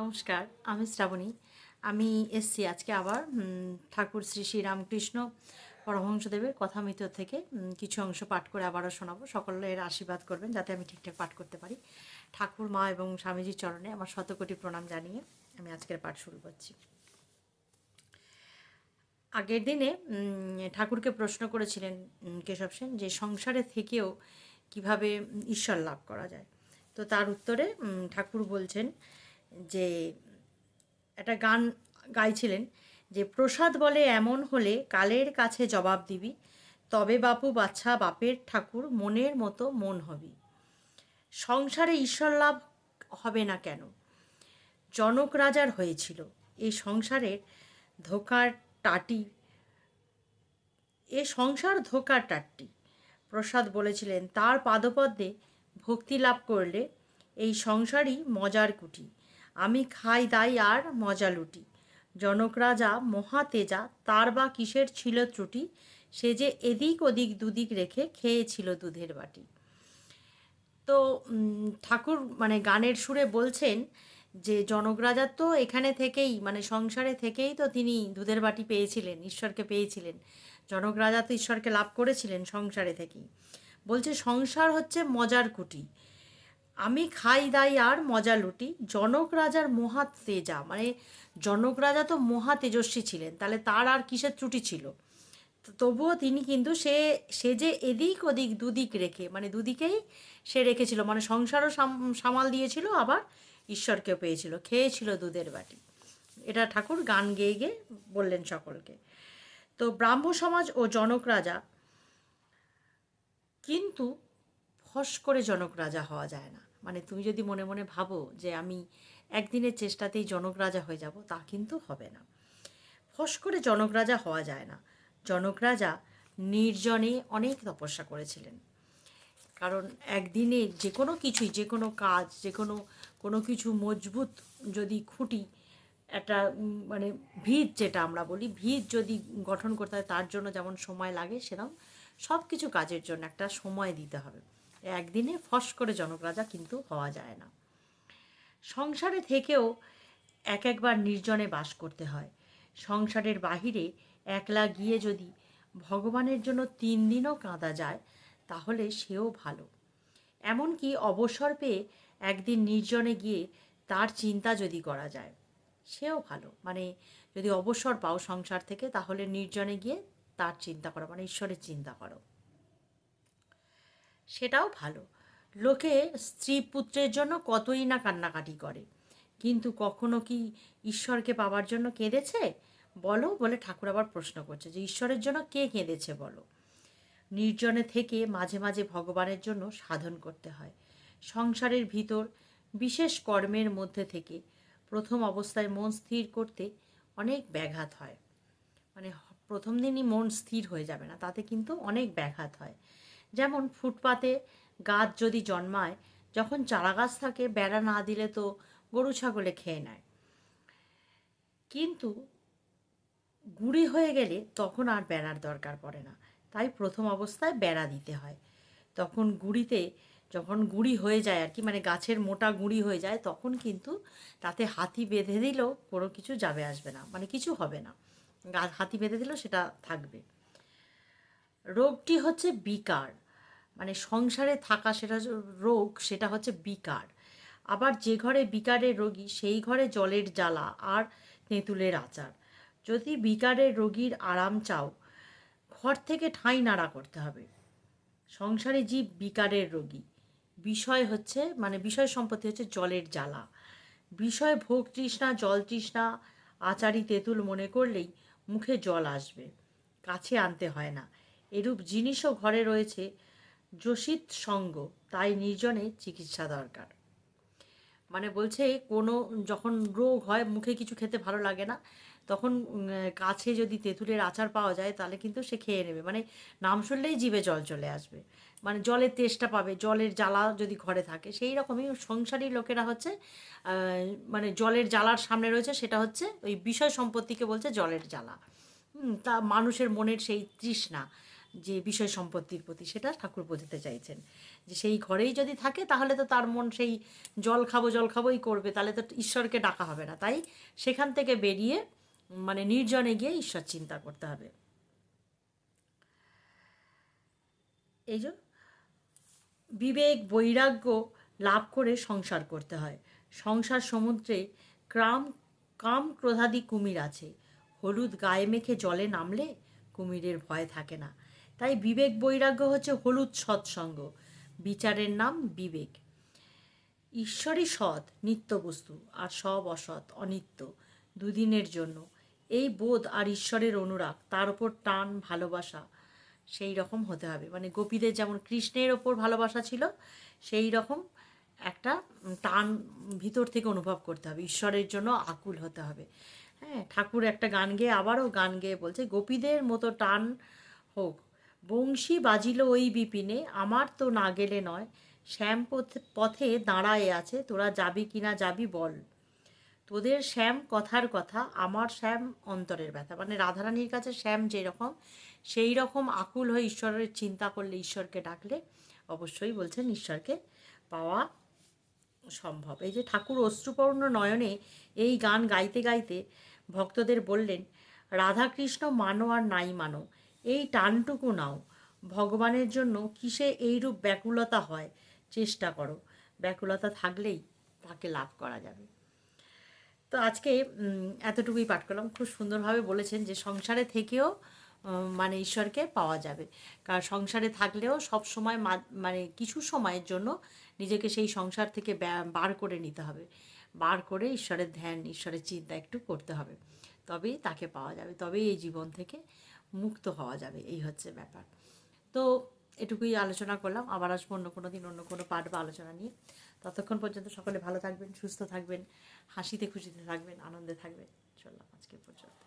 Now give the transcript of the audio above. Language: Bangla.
নমস্কার, আমি শ্রাবণী। আমি এসছি আজকে আবার ঠাকুর শ্রী শ্রী রামকৃষ্ণ পরমহংসদেবের কথামৃত থেকে কিছু অংশ পাঠ করে আবারও শোনাবো। সকলের আশীর্বাদ করবেন যাতে আমি ঠিকঠাক পাঠ করতে পারি। ঠাকুর মা এবং স্বামীজির চরণে আমার শতকোটি প্রণাম জানিয়ে আমি আজকের পাঠ শুরু করছি। আগের দিনে ঠাকুরকে প্রশ্ন করেছিলেন কেশব সেন যে সংসারে থেকেও কীভাবে ঈশ্বর লাভ করা যায়? তো তার উত্তরে ঠাকুর বলছেন যে একটা গান গাইছিলেন যে, প্রসাদ বলে এমন হলে কালের কাছে জবাব দিবি, তবে বাপু বাচ্চা বাপের ঠাকুর মনের মতো মন হবি। সংসারে ঈশ্বর লাভ হবে না কেন? জনক রাজার হয়েছিল। এই সংসারের ধোকার টাটি, এ সংসার ধোকার টাট্টি। প্রসাদ বলেছিলেন, তার পাদপদ্মে ভক্তি লাভ করলে এই সংসারই মজার কুটি। আমি খাই দাই আর মজা লুটি। জনক রাজা মহা তেজা, তার বা কিসের ছিল ত্রুটি? সে যে এদিক ওদিক দুদিক রেখে খেয়েছিল দুধের বাটি। তো ঠাকুর মানে গানের সুরে বলছেন যে, জনক রাজার তো এখানে থেকেই মানে সংসারে থেকেই তো তিনি দুধের বাটি পেয়েছিলেন, ঈশ্বরকে পেয়েছিলেন। জনক রাজা তো ঈশ্বরকে লাভ করেছিলেন সংসারে থেকেই। বলছে, সংসার হচ্ছে মজার কুটি। আমি খাই, দাই আর মজা লুটি। জনক রাজার মহা তেজা মানে জনক রাজা তো মহা তেজস্বী ছিলেন, তাহলে তার আর কিসের ত্রুটি ছিল? তবুও তিনি কিন্তু সে সে যে এদিক ওদিক দুদিক রেখে মানে দুদিকেই সে রেখেছিল মানে সংসারও সাম- সামাল দিয়েছিল, আবার ঈশ্বরকেও পেয়েছিল, খেয়েছিল দুধের বাটি। এটা ঠাকুর গান গেয়ে গেয়ে বললেন সকলকে। তো ব্রাহ্ম সমাজ ও জনক রাজা, কিন্তু ফস করে জনক রাজা হওয়া যায় না। মানে তুমি যদি মনে মনে ভাবো যে আমি একদিনের চেষ্টাতেই জনক রাজা হয়ে যাব, তা কিন্তু হবে না। ফস করে জনক রাজা হওয়া যায় না। জনক রাজা নির্জনে অনেক তপস্যা করেছিলেন। কারণ একদিনে যে কোনো কিছুই, যে কোনো কাজ, যে কোনো কোনো কিছু মজবুত যদি খুঁটি, একটা মানে ভিত যেটা আমরা বলি, ভিত যদি গঠন করতে হয়, তার জন্য যেমন সময় লাগে সেরকম সব কিছু কাজের জন্য একটা সময় দিতে হবে। একদিনে ফস করে জনক রাজা কিন্তু হওয়া যায় না। সংসারে থেকেও এক একবার নির্জনে বাস করতে হয়। সংসারের বাহিরে একলা গিয়ে যদি ভগবানের জন্য তিন দিনও কাঁদা যায়, তাহলে সেও ভালো। এমনকি অবসর পেয়ে একদিন নির্জনে গিয়ে তার চিন্তা যদি করা যায়, সেও ভালো। মানে যদি অবসর পাও সংসার থেকে, তাহলে নির্জনে গিয়ে তার চিন্তা করো মানে ঈশ্বরের চিন্তা করো। সেটাও ভালো। লোকে স্ত্রী পুত্রের জন্য কতই না কান্নাকাটি করে। কিন্তু কখনো কি ঈশ্বরকে পাওয়ার জন্য কেঁদেছে? বলো, বলে ঠাকুর আবার প্রশ্ন করছে যে, ঈশ্বরের জন্য কে কেঁদেছে বলো? নির্জনে থেকে মাঝে মাঝে ভগবানের জন্য সাধন করতে হয়। সংসারের ভিতর বিশেষ কর্মের মধ্যে থেকে প্রথম অবস্থায় মন স্থির করতে অনেক ব্যাঘাত হয়। মানে প্রথম দিনই মন স্থির হয়ে যাবে না, তাতে কিন্তু অনেক ব্যাঘাত হয়। যেমন ফুটপাতে গাছ যদি জন্মায়, যখন চারা গাছ থাকে, বেড়া না দিলে তো গরু ছাগলে খেয়ে নেয়। কিন্তু গুঁড়ি হয়ে গেলে তখন আর বেড়ার দরকার পড়ে না। তাই প্রথম অবস্থায় বেড়া দিতে হয়। তখন গুঁড়িতে যখন গুঁড়ি হয়ে যায় আর কি মানে গাছের মোটা গুঁড়ি হয়ে যায়, তখন কিন্তু তাতে হাতি বেঁধে দিলেও কোনো কিছু যাবে আসবে না মানে কিছু হবে না। হাতি বেঁধে দিলেও সেটা থাকবে। রোগটি হচ্ছে বিকার। মানে সংসারে থাকা সেটা রোগ, সেটা হচ্ছে বিকার। আবার যে ঘরে বিকারের রোগী, সেই ঘরে জলের জ্বালা আর তেঁতুলের আচার। যদি বিকারের রোগীর আরাম চাও, ঘর থেকে ঠাঁই নাড়া করতে হবে। সংসারে জীব বিকারের রোগী। বিষয় হচ্ছে মানে বিষয় সম্পত্তি হচ্ছে জলের জ্বালা। বিষয় ভোগ তৃষ্ণা, জল তৃষ্ণা, আচারি তেঁতুল মনে করলেই মুখে জল আসবে। কাছে আনতে হয় না। এরূপ জিনিসও ঘরে রয়েছে যোষিত সঙ্গ, তাই নির্জনে চিকিৎসা দরকার। মানে বলছে, কোনো যখন রোগ হয়, মুখে কিছু খেতে ভালো লাগে না, তখন কাছে যদি তেঁতুলের আচার পাওয়া যায়, তাহলে কিন্তু সে খেয়ে নেবে। মানে নাম শুনলেই জিভে জল চলে আসবে। মানে জলের তেষ্টা পাবে, জলের জ্বালা যদি ঘরে থাকে, সেই রকমই সংসারী লোকেরা হচ্ছে মানে জলের জ্বালার সামনে রয়েছে, সেটা হচ্ছে ওই বিষয় সম্পত্তিকে বলছে জলের জ্বালা। তা মানুষের মনের সেই তৃষ্ণা। যে বিষয় সম্পত্তির প্রতি সেটা ঠাকুর বোঝাতে চাইছেন। যে সেই ঘরেই যদি থাকে তাহলে তো তার মন সেই জল খাব, জল খাবোই করবে, তাহলে তো ঈশ্বরকে ডাকা হবে না। তাই সেখান থেকে বেরিয়ে মানে নির্জনে গিয়ে ঈশ্বর চিন্তা করতে হবে। এই যে বিবেক, বৈরাগ্য লাভ করে সংসার করতে হয়। সংসার সমুদ্রে ক্রাম, কাম ক্রোধাদি কুমির আছে। হলুদ গায়ে মেখে জলে নামলে কুমিরের ভয় থাকে না। তাই বিবেক বৈরাগ্য হচ্ছে হলুদ সৎসঙ্গ। বিচারের নাম বিবেক। ঈশ্বরই সৎ, নিত্য বস্তু, আর সব অসৎ, অনিত্য, দুদিনের জন্য। এই বোধ আর ঈশ্বরের অনুরাগ, তার ওপর টান, ভালোবাসা, সেই রকম হতে হবে। মানে গোপীদের যেমন কৃষ্ণের ওপর ভালোবাসা ছিল, সেই রকম একটা টান ভিতর থেকে অনুভব করতে হবে। ঈশ্বরের জন্য আকুল হতে হবে। হ্যাঁ ঠাকুর একটা গান গেয়ে আবারও গান গেয়ে বলছে, গোপীদের মতো টান হোক বংশী বাজিল ওই বিপিনে, আমার তো না গেলে নয়, শ্যাম পথে দাঁড়ায় আছে, তোরা যাবি কি না যাবি বল। তোদের শ্যাম কথার কথা, আমার শ্যাম অন্তরের ব্যথা। মানে রাধারানীর কাছে শ্যাম যেরকম, সেই রকম আকুল হয়ে ঈশ্বরের চিন্তা করলে ঈশ্বরকে ডাকলে, অবশ্যই বলছেন ঈশ্বরকে পাওয়া সম্ভব। এই যে ঠাকুর অশ্রুপর্ণ নয়নে এই গান গাইতে গাইতে ভক্তদের বললেন, রাধাকৃষ্ণ মানো আর নাই মানো এই টানটুকু নাও। ভগবানের জন্য কিসে এইরূপ ব্যাকুলতা হয় চেষ্টা করো। ব্যাকুলতা থাকলেই তাকে লাভ করা যাবে। তো আজকে এতটুকুই পাঠ করলাম। খুব সুন্দরভাবে বলেছেন যে সংসারে থেকেও মানে ঈশ্বরকে পাওয়া যাবে। কারণ সংসারে থাকলেও সব সময় মানে কিছু সময়ের জন্য নিজেকে সেই সংসার থেকে বার করে নিতে হবে। বার করে ঈশ্বরের ধ্যান, ঈশ্বরের চিন্তা একটু করতে হবে। তবেই তাকে পাওয়া যাবে। তবেই এই জীবন থেকে মুক্ত হওয়া যাবে, এই হচ্ছে ব্যাপার। তো এটুকুই আলোচনা করলাম, আবার আসব অন্য কোনো দিন, অন্য কোনো পাঠ বা আলোচনা নিয়ে। ততক্ষণ পর্যন্ত সকলে ভালো থাকবেন, সুস্থ থাকবেন, হাসিতে খুশিতে থাকবেন, আনন্দে থাকবেন। চললাম আজকে পর্যন্ত।